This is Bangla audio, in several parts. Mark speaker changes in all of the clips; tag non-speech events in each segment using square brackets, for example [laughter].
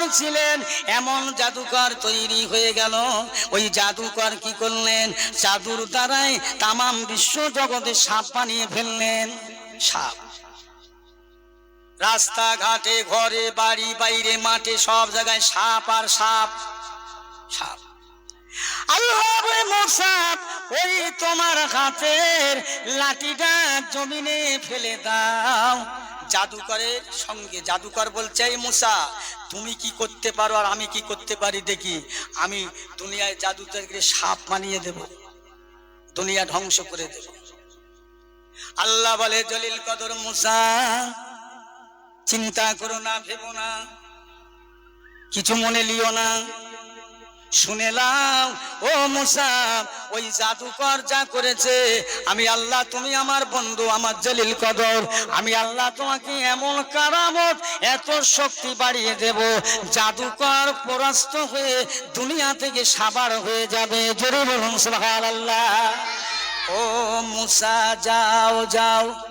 Speaker 1: জাদুকর ছিলেন। এমন জাদুকর তৈরি হয়ে গেল। ওই জাদুকর কি করলেন? জাদুর দ্বারাই তামাম বিশ্ব জগতে সাপ বানিয়ে ফেললেন। সাপ। রাস্তাঘাটে, ঘরে, বাড়ি, বাইরে, মাঠে, সব জায়গায় সাপ আর সাপ। সাপ, ওই তোমার হাতের লাঠিটা জমিনে ফেলে দাও। জাদুকরের সঙ্গে জাদুকর বলছে, এই মুসা, তুমি কি করতে পারো আর আমি কি করতে পারি দেখি। আমি দুনিয়ায় জাদুকরকে সাপ বানিয়ে দেব, দুনিয়া ধ্বংস করে দেব। আল্লাহ বলে, জলিল কদর মুসা, চিন্তা করো না, ভেবো না, কিছু মনে লিও না। শুনেলাম ও মুসা, ওই জাদুকর যা করেছে, আমি আল্লাহ, তুমি আমার বন্ধু, আমার জলিল কদর। আমি আল্লাহ, তোমাকে এমন কারামত, এত শক্তি বাড়িয়ে দেব, জাদুকর পরাস্ত হয়ে দুনিয়া থেকে সাবার হয়ে যাবে। জোরে বলুন, সুবহানাল্লাহ। ও মুসা, যাও যাও।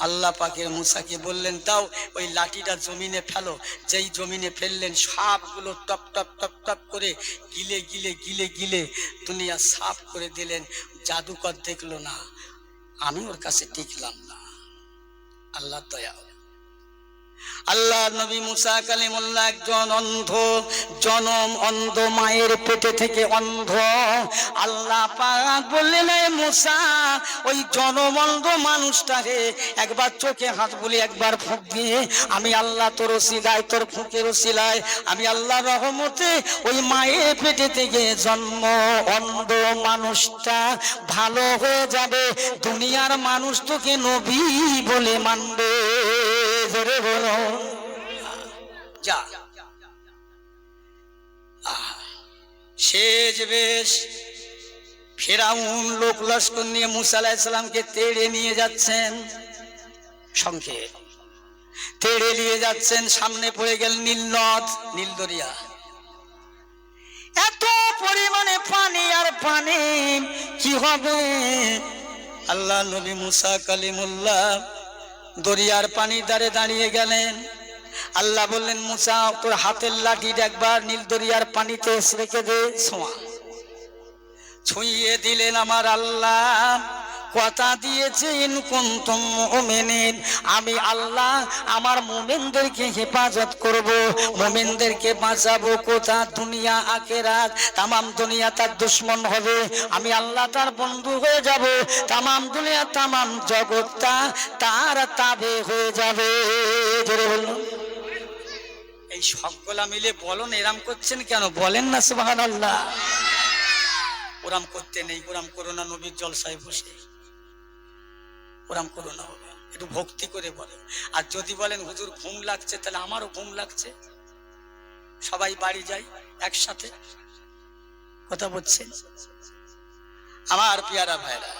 Speaker 1: আল্লাহ পাকের মুসাকে বললেন তাও ওই লাঠিটা জমিনে ফেলো। যেই জমিনে ফেললেন, সাপগুলো টপ টপ টপ টপ করে গিলে গিলে গিলে গিলে দুনিয়া সাফ করে দিলেন। জাদুকর দেখল না। আমি ওর কাছে টিকলাম না। আল্লাহ দয়া আল্লাহ নবী মুসা কালিমুল্লাহ একজন অন্ধ, জনম অন্ধ, মায়ের পেটে থেকে অন্ধ। আল্লাহ পাক বললেন, "এ মুসা, ওই জনম অন্ধ মানুষটাকে একবার চোখে হাত বলি একবার ফুঁক দিয়ে, আমি আল্লাহ তোর সিলায় তোর ফুঁকের সিলায় আমি আল্লাহ রহমতে ওই মায়ের পেটে থেকে জন্ম। অন্ধ মানুষটা ভালো হয়ে যাবে, দুনিয়ার মানুষ তোকে নবী বলে মানবে। জোরে বলো। যা। শেষ বেশ ফেরাউন লোক লস্কর নিয়ে মুসা আলাহিসাল্লামকে তেড়ে নিয়ে যাচ্ছেন। সংক্ষেপ তেড়ে নিয়ে যাচ্ছেন, সামনে পড়ে গেল নীল নদ, নীল দরিয়া। এত পরিমাণে পানি আর পানি, কি হবে? আল্লাহ নবী মুসা কালিমুল্লাহ দরিয়ার পানি দ্বারে দাঁড়িয়ে গেলেন। আল্লাহ বললেন, মুসা, তোর হাতের লাঠিটা একবার নীল দরিয়ার পানিতে রেখে দে, ছোঁয়া। ছুঁয়ে দিলেন আমার আল্লাহ। কথা দিয়েছেন কুন্তুম মুমিনিন। আমি আল্লাহ আমার মুমিনদেরকে হেফাজত করব। মুমিনদেরকে বাঁচাবো কোথা? দুনিয়া, আখেরাত। তামাম দুনিয়া তার দুশ্মন হবে। আমি আল্লাহ তার বন্ধু হয়ে যাব। তামাম দুনিয়া, তামাম জগৎটা তার তাবে হয়ে যাবে। বলুন। এই সবগুলা মিলে বলুন, এরাম করছেন কেন? বলেন না সুবাহ সুবহানাল্লাহ। ওরাম করতে নেই, ওরাম করোনা নবীর জলসায় বসে। ওরাম করো না বাবা একটু ভক্তি করে বলেন আর যদি বলেন, হুজুর, ঘুম লাগছে, তাহলে আমারও ঘুম লাগছে। সবাই বাড়ি যাই একসাথে। কথা বলছেন আমার পিয়ারা ভাইরা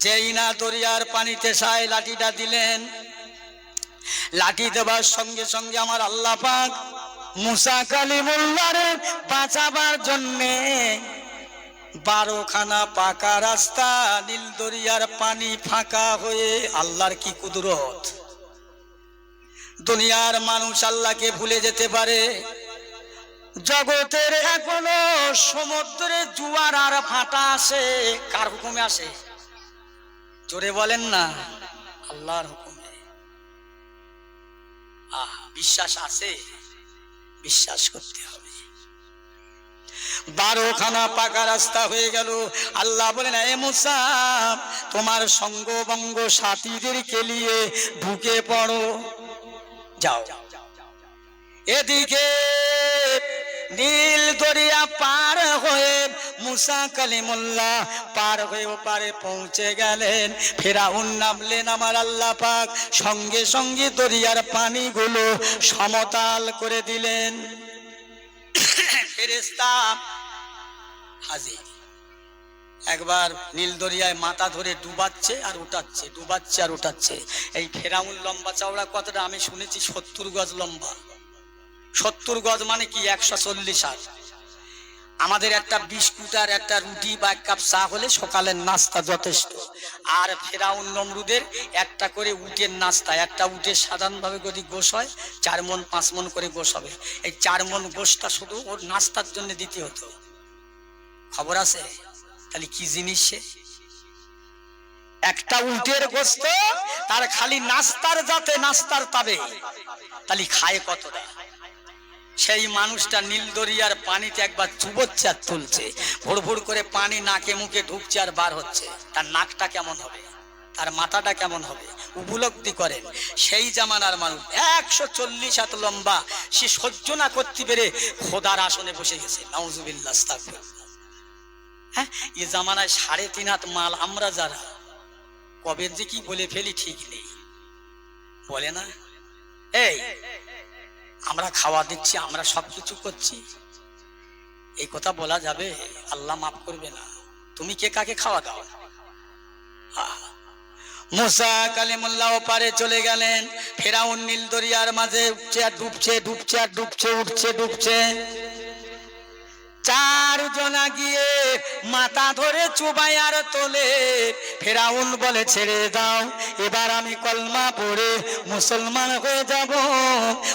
Speaker 1: যে ইনা দরিয়ার পানিতে সায় লাঠিটা দিলেন, লাঠি দেবার সঙ্গে সঙ্গে আমার আল্লাহ পাক মুসা কালিমুল্লারে বাঁচাবার জন্যে বারোখানা পাকা রাস্তা, নীল দরিয়ার পানি ফাঁকা হয়ে আল্লাহর কি কুদরত? দুনিয়ার মানুষ আল্লাহকে ভুলে যেতে পারে। জগতের এখনও সমুদ্রে জুয়ার আর ফাটা আসে। কার হুকুমে আসে? জোরে বলেন না, আল্লাহর হুকুমে। আহ, বিশ্বাস আছে? বিশ্বাস করতে হবে। বারোখানা পাকা রাস্তা হয়ে গেল। আল্লাহ বলেন, এ মুসা, তোমার সঙ্গ বঙ্গ সাথীদেরকে নিয়ে ঢুকে পড়ো। যাও। এদিকে নীল দরিয়া পার হয়ে মুসা কালিমুল্লাহ পার হয়ে ও পারে পৌঁছে গেলেন। ফেরাউন নামলেন আমার আল্লাহ পাক। সঙ্গে সঙ্গে দরিয়ার পানিগুলো সমতাল করে দিলেন। [coughs] ফেরেস্তা হাজির একবার নীল দরিয়ায় মাথা ধরে ডুবাচ্ছে আর উঠাচ্ছে, ডুবাচ্ছে আর উঠাচ্ছে। এই ফেরাউন লম্বা চওড়া কথাটা আমি শুনেছি সত্তর গজ লম্বা। সত্তর গজ মানে কি? একশো চল্লিশ হাত। আমাদের একটা বিস্কুট আর একটা রুটি বা এক কাপ চা হলে সকালের নাস্তা যথেষ্ট। আর ফেরাউন নমরুদের একটা করে উটের নাস্তা, একটা উটের সাধারণভাবে যদি গোশ হয়, চার মন, পাঁচ মন করে গোশ হবে। এই চার মন গোশটা শুধু ওর নাস্তার জন্য দিতে হতো। খবর আছে? তাহলে কি জিনিস সে? একটা উটের গোস্ত, তার খালি নাস্তার যাতে নাস্তার তাবে। তাহলে খায় কতটা? সেই মানুষটা নীল দরিয়ার পানিতে একবার চুবোচ্ছে আর তুলছে। ভোর ভোর করে পানি নাকে মুখে ঢুকছে আর বার হচ্ছে। তার নাকটা কেমন হবে? তার মাথাটা কেমন হবে? উপলব্ধি করেন। সেই জামানার মানুষ, একশো চল্লিশ হাত লম্বা, সে সহ্য না করতে পেরে খোদার আসনে বসে গেছে। আস্তাগফিরুল্লাহ। হ্যাঁ এ জামানায় সাড়ে তিন হাত মাল আমরা যারা, কবে যে কি বলে ফেলি ঠিক নেই। বলে না? এই, আমরা খাওয়া দিচ্ছি, আমরা সব কিছু করছি। এই কথা বলা যাবে? আল্লাহ মাফ করবে না। তুমি কে কাকে খাওয়া দাও। মুসা কালিমুল্লাহ পারে চলে গেলেন। ফেরাউন নীল দরিয়ার মাঝে উঠছে আর ডুবছে ডুবছে আর ডুবছে, উঠছে, ডুবছে। চার জনা গিয়ে মাথা ধরে চুবাই আর তোলে। ফেরাউন বলে, ছেড়ে দাও, এবার আমি কলমা পড়ে মুসলমান হয়ে যাব।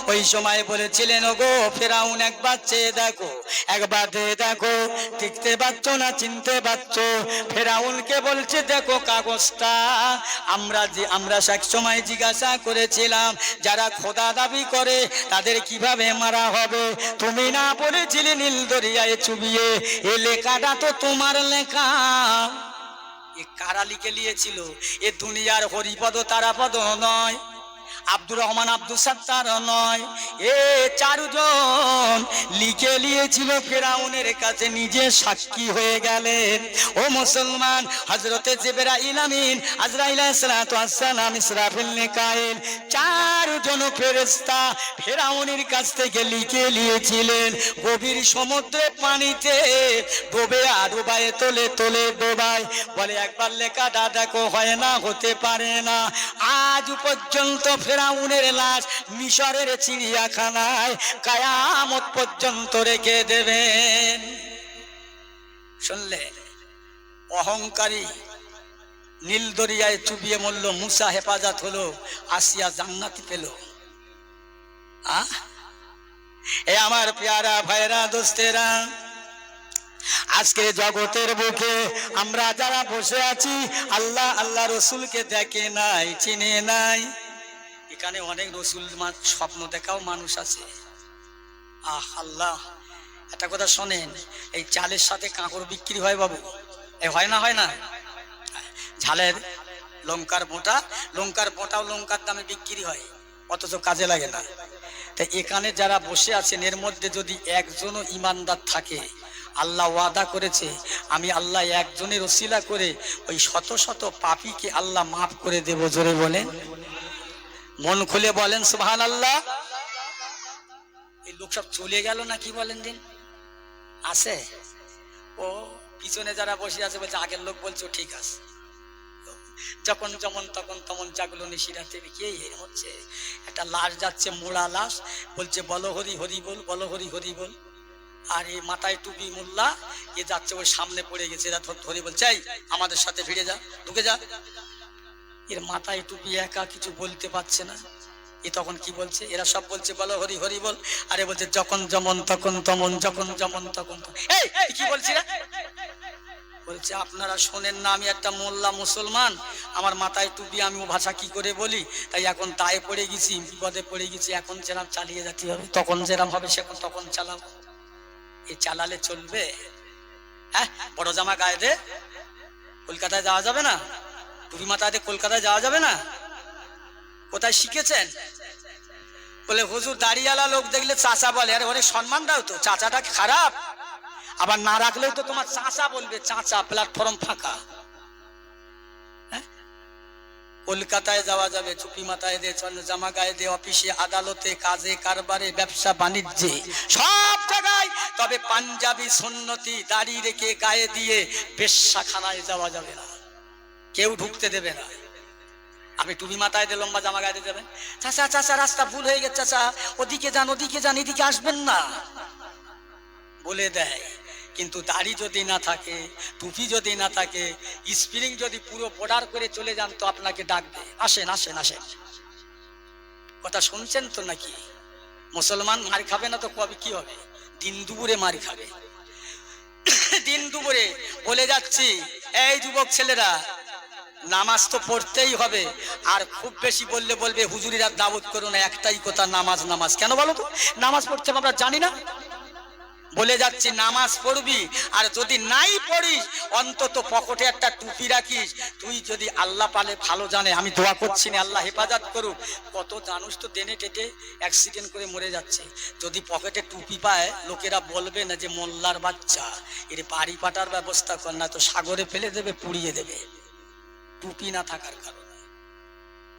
Speaker 1: ওই সময় বলেছিলেন গো ফেরাউন, একবার চেয়ে দেখো, একবার দিয়ে দেখো, দেখতে পাচ্ছ না, চিনতে পাচ্ছ। ফেরাউনকে বলছে, দেখো কাগজটা, আমরা যে, আমরা এক সময় জিজ্ঞাসা করেছিলাম, যারা খোদা দাবি করে, তাদের কীভাবে মারা হবে? তুমি না বলেছিলে নীল দরিয়ায় চুবিয়ে, এ লেখাটা তো তোমার লেখা। এ কারা লিখে নিয়েছিল এ দুনিয়ার হরিপদ তারাপদ নয়। আব্দুর রহমান আব্দুল সাত্তার নয়। এ চারজন লিখে নিয়েছিল ফেরাউনের কাছে, নিজে সাক্ষী হয়ে গেলেন। ও মুসলমান হজরতে জেবেরা ইলামিন আজরাইল আসসালাম ইসরাফিল নিকাইল চারজন ফেরেস্তা ফেরাউনের কাছ থেকে লিখে নিয়েছিলেন, গভীর সমুদ্রের পানিতে ডোবে আর ডোবায় তোলে তোলে ডোবায়। বলে, একবার লেখাটা দেখো হয় না, হতে পারে না। আজ পর্যন্ত ফেরাউনের লাশ মিশরের চিড়িয়াখানায় কায়ামত পর্যন্ত রেখে দেবেন। শুনলে? অহংকারী নীল দরিয়ায় চুবিয়ে মরল মুসা হেফাজত হলো, আসিয়া জান্নাতি পেল। এ আমার পেয়ারা ভাইরা দোস্তেরা আজকে জগতের বুকে আমরা যারা বসে আছি, আল্লাহ আল্লাহ রসুলকে দেখে নাই, চিনে নাই। এখানে অনেক রসুল স্বপ্ন দেখাও মানুষ আছে। আহ, আল্লাহ, একটা কথা শোনেন, এই চালের সাথে কাঁকড় বিক্রি হয় বাবু? এ হয় না হয় না? ঝালের লঙ্কার বোঁটা লঙ্কার বোঁটাও লঙ্কার দামে বিক্রি হয়, অথচ কাজে লাগে না। তাই এখানে যারা বসে আছেন, এর মধ্যে যদি একজনও ইমানদার থাকে, আল্লাহ ওয়াদা করেছে, আমি আল্লাহ একজনের ওসিলা করে ওই শত শত পাপিকে আল্লাহ মাফ করে দেব, জোরে বলেন। মন খুলে বলেন সুবহান আল্লাহ এই লোক সব চলে গেল না কি বলেন দিন? আছে? ও, পিছনে যারা বসে আছে, বলছে, আগের লোক বলছো, ঠিক আছে। যখন যেমন তখন তখন জাগলো নিশিরাতে কে এর হচ্ছে? একটা লাশ যাচ্ছে, মোড়া লাশ। বলছে, বলো হরি হরি বল, বলো হরি হরি বল। আর এই মাথায় টুপি মোল্লা, এ যাচ্ছে, ওর সামনে পড়ে গেছে। এরা ধর- বলছে আমাদের সাথে ভিড়ে যা, ঢুকে যা। এর মাথায় টুপি একা কিছু বলতে পারছে না। এ তখন কি বলছে? এরা সব বলছে, বলো, হরি হরি বল। আরে বলছে, যখন যেমন তখন তমন, যখন যেমন তখন কি বলছি রে? বলছে, আপনারা শোনেন না, আমি একটা মোল্লা মুসলমান। আমার মাথায় টুপি, আমি ও ভাষা কি করে বলি? তাই এখন দায়ে পড়ে গেছি, বিপদে পড়ে গেছি, এখন যেরাম চালিয়ে যেতে হবে, তখন যেরাম হবে, সেখন তখন চালাবো। এ চালালে চলবে? হ্যাঁ বড় জামা গায়ে দে। কলকাতায় যাওয়া যাবে না? টুপি দিয়ে কলকাতায় যাওয়া যাবে না? কোথায় শিখেছেন? বলে, হুজুর, দাড়িওয়ালা লোক দেখলে চাচা বলে, আরে অনেক সম্মান দাও তো, চাচাটা খারাপ? আবার না রাখলেও তো তোমার চাচা বলবে, চাচা প্ল্যাটফর্ম ফাঁকা। হ্যাঁ? কলকাতায় যাওয়া যাবে, চুপি মাথায় দিয়ে চন্দ্র জামা গায়ে দিয়ে অফিসে আদালতে, কাজে, কারবারে, ব্যবসা, বাণিজ্যে, সব জায়গায়। তবে পাঞ্জাবি সুন্নতি দাড়ি রেখে গায়ে দিয়ে বেশ্যাখানায় যাওয়া যাবে না। কেউ ঢুকতে দেবে না। আপনি টুপি মাথায় দিয়ে লম্বা জামা গায়ে যাবেন। চাচা চাচা, রাস্তা ভুল হয়ে গেছে, চাচা। ওদিকে যান ওদিকে যান, এদিকে আসবেন না। বলে দেয়, কিন্তু দাড়ি যদি না থাকে, টুপি যদি না থাকে, স্প্রিং যদি পুরো বর্ডার করে চলে যান তো আপনাকে ডাকবে। আসেন আসেন আসেন। কথা শুনছেন তো নাকি? মুসলমান মার খাবে না তো কবে কি হবে? দিন দুপুরে মার খাবে। দিন দুপুরে বলে যাচ্ছি, এই যুবক ছেলেরা নামাজ তো পড়তেই হবে। আর খুব বেশি বললে বলবে, হুজুরিরা দাওয়াত করো না, একটাই কথা, নামাজ নামাজ। কেন বলো তো? নামাজ পড়তে আমরা জানি না। বলে যাচ্ছি, নামাজ পড়বি, আর যদি নাই পড়িস, অন্তত পকেটে একটা টুপি রাখিস। তুই যদি আল্লাহ পালে ভালো জানে, আমি দোয়া করছি না, আল্লাহ হেফাজত করুক। কত জানুস তো, দেনে টেটে অ্যাক্সিডেন্ট করে মরে যাচ্ছে। যদি পকেটে টুপি পায়, লোকেরা বলবে না যে, মোল্লার বাচ্চা। এর বাড়ি পাটার ব্যবস্থা কর, না তো সাগরে ফেলে দেবে, পুড়িয়ে দেবে। টুপি না থাকার কারণে।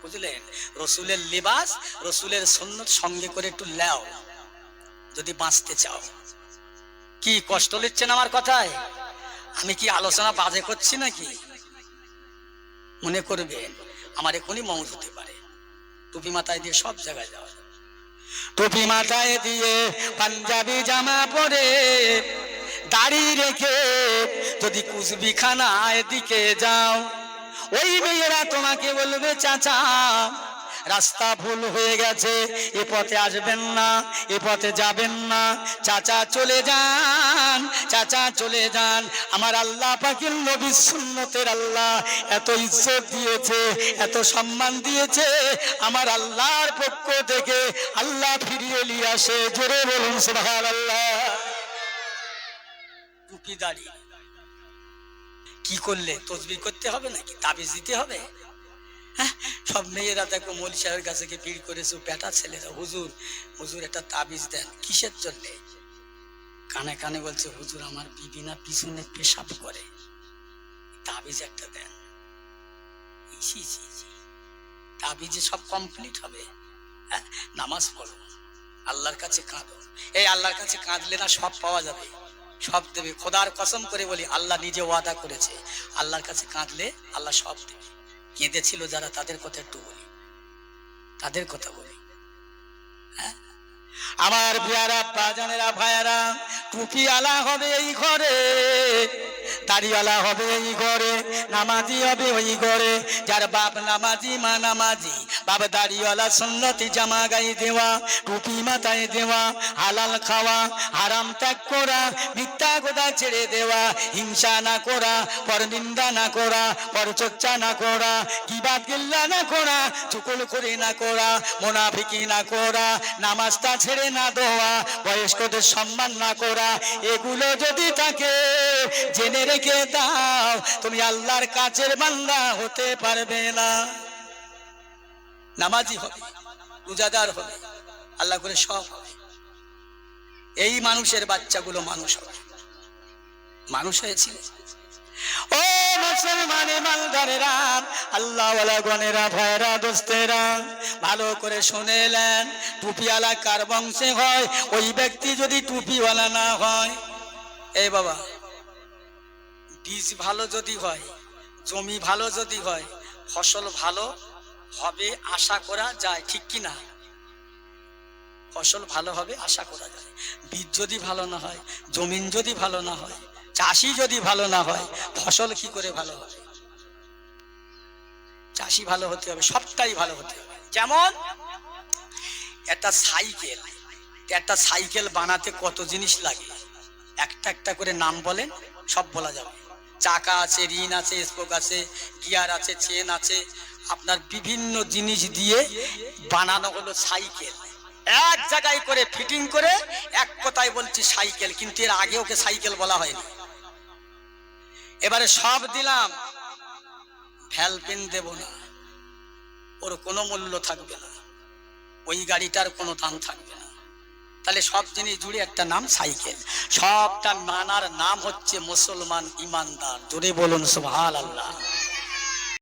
Speaker 1: বুঝলেন? রসুলের লেবাস, রসুলের সন্ন্যত সঙ্গে করে একটু লেও, যদি বাঁচতে চাও। কি কষ্ট নিচ্ছেন আমার কথায়? আমি কি আলোচনা বাজে করছি নাকি? মনে করবেন, আমার এখনই মৌজ হতে পারে। টুপি মাথায় দিয়ে সব জায়গায় যাওয়া। টুপি মাথায় দিয়ে পাঞ্জাবি জামা পরে দাড়ি রেখে যদি কুচবিখানায় দিকে যাও ওই মেয়েরা তোমাকে বলবে, চাচা, রাস্তা ভুল হয়ে গেছে, এ পথে আসবেন না, এ পথে যাবেন না। চাচা চলে যান, চাচা চলে যান। আমার আল্লাহ পাকিল নবী সুন্নতের আল্লাহ এত ইজ্জত দিয়েছে, এত সম্মান দিয়েছে। আমার আল্লাহর পক্ষ থেকে আল্লাহ ফিরিয়ে নিয়ে আসে। জোরে বলুন, সুবহানাল্লাহ। টুপি দাড়ি কি করলে? তসবি করতে হবে নাকি? তাবিজ দিতে হবে? হ্যাঁ? সব মেয়েরা দেখো মৌলী সাহেবের কাছে গিয়ে ভিড় করেছে, বেটা ছেলেরা, হুজুর হুজুর একটা তাবিজ দেন, কিসের জন্যে? কানে কানে বলছে, হুজুর, আমার বিবি না পিছনে পেশাব করে। তাবিজ একটা দেন। তাবিজে সব কমপ্লিট হবে। হ্যাঁ? নামাজ পড়ো। আল্লাহর কাছে কাঁদো। এই আল্লাহর কাছে কাঁদলে না সব পাওয়া যাবে। সব দেবে। খোদার কসম করে বলি, আল্লাহ নিজে ওয়াদা করেছে। আল্লাহর কাছে কাঁদলে আল্লাহ সব দেবে। কেঁদেছিল যারা, তাদের কথা একটু বলি। তাদের কথা বলি। হ্যাঁ? আমার বিয়ারা প্রাজানেরা ভাইয়ারা টুপি আলা হবে এই ঘরে। দাড়িওয়ালা হবে এই ঘরে, নামাজি হবে ওই ঘরে। যার বাপ নামাজি, মা নামাজি, বাপ দাড়িওয়ালা, সুন্নতি জামা গায়ে দেওয়া, টুপি মাথায় দেওয়া, হালাল খাওয়া, হারাম ত্যাগ করা, মিথ্যা গোদা ছেড়ে দেওয়া, হিংসা না করা পর নিন্দা না করা পর চর্চা না করা কিবাদ গিল্লা না করা, চুকুল করে না করা, মোনাফিকি না করা, নামাজটা ছেড়ে না দেওয়া, বয়স্কদের সম্মান না করা, এগুলো যদি থাকে, জেনে রেখে দাও। তুমি আল্লাহর কাছের বান্দা হতে পারবে না। নামাজি হবে, রোজাদার হবে, আল্লাহ করে সব এই মানুষের বাচ্চাগুলো মানুষ হবে। মানুষ হয়েছিল। ও মুসলমানে মালদারেরা, আল্লাহওয়ালা গনেরা ভয়রা দোস্তেরা, ভালো করে শুনেলেন টুপিওয়ালা কার বংশে হয়? ওই ব্যক্তি যদি টুপিওয়ালা না হয় এই বাবা। বীজ ভালো যদি হয়, জমি ভালো যদি হয়, ফসল ভালো হবে আশা করা যায়, ঠিক কি না? ফসল ভালো হবে আশা করা যায়। বীজ যদি ভালো না হয়, জমিন যদি ভালো না হয়, চাষি যদি ভালো না হয়, ফসল কি করে ভালো হবে? চাষি ভালো হতে হবে, সবটাই ভালো হতে হবে। যেমন, একটা সাইকেল একটা সাইকেল বানাতে কত জিনিস লাগে? একটা একটা করে নাম বলেন, সব বলা যাবে। চাকা আছে, ঋণ আছে, স্পোক আছে, গিয়ার আছে, চেন আছে, আপনার বিভিন্ন জিনিস দিয়ে বানানো হলো সাইকেল। এক জায়গায় করে ফিটিং করে এক কথায় বলছি সাইকেল, কিন্তু এর আগে ওকে সাইকেল বলা হয়নি। এবারে সব দিলাম ভ্যালপিন দেব না, ওর কোনো মূল্য থাকবে না, ওই গাড়িটার কোনো দাম থাকবে না। তাহলে সব জিনিস জুড়ে একটা নাম সাইকেল। সবটা নানার নাম হচ্ছে মুসলমান ইমানদার। জুড়ে বলুন সুহাল আল্লাহ